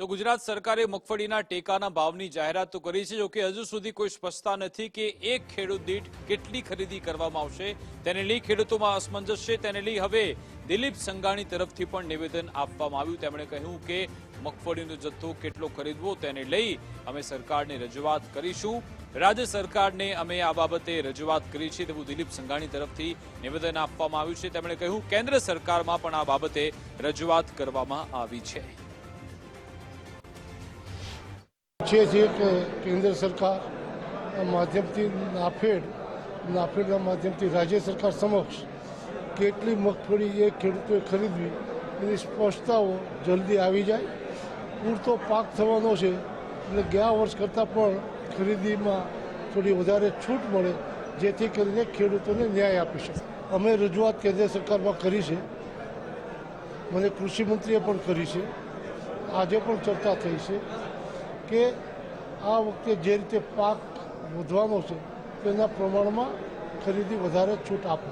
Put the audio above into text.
તો ગુજરાત સરકારે મગફળીના ટેકાના ભાવની જાહેરાત કરી છે. જોકે હજુ સુધી કોઈ સ્પષ્ટતા નથી કે એક ખેડૂત દીઠ કેટલી ખરીદી કરવામાં આવશે. તેને લઈ ખેડૂતોમાં અસમંજસ છે. તેને લઈ હવે દિલીપ સંઘાણી તરફથી પણ નિવેદન આપવામાં આવ્યું. તેમણે કહ્યું કે મગફળીનો જથ્થો કેટલો ખરીદવો તેને લઈ અમે સરકારને રજૂઆત કરીશું. રાજ્ય સરકારને અમે આ બાબતે રજૂઆત કરી છે તેવું દિલીપ સંઘાણી તરફથી નિવેદન આપવામાં આવ્યું છે. તેમણે કહ્યું, કેન્દ્ર સરકારમાં પણ આ બાબતે રજૂઆત કરવામાં આવી છે. છે છીએ કે કેન્દ્ર સરકાર માધ્યમથી નાફેડ, નાફેડના માધ્યમથી રાજ્ય સરકાર સમક્ષ કેટલી મગફળી એ ખેડૂતોએ ખરીદવી એની સ્પષ્ટતાઓ જલ્દી આવી જાય. પૂરતો પાક થવાનો છે એટલે ગયા વર્ષ કરતાં પણ ખરીદીમાં થોડી વધારે છૂટ મળે, જેથી કરીને ખેડૂતોને ન્યાય આપી શકે. અમે રજૂઆત કેન્દ્ર સરકારમાં કરી છે. મને કૃષિમંત્રીએ પણ કરી છે. આજે પણ ચર્ચા થઈ છે. કે આ વખતે જે રીતે પાક વધવાનો છે તેના પ્રમાણમાં ખરીદી વધારે છૂટ આપો.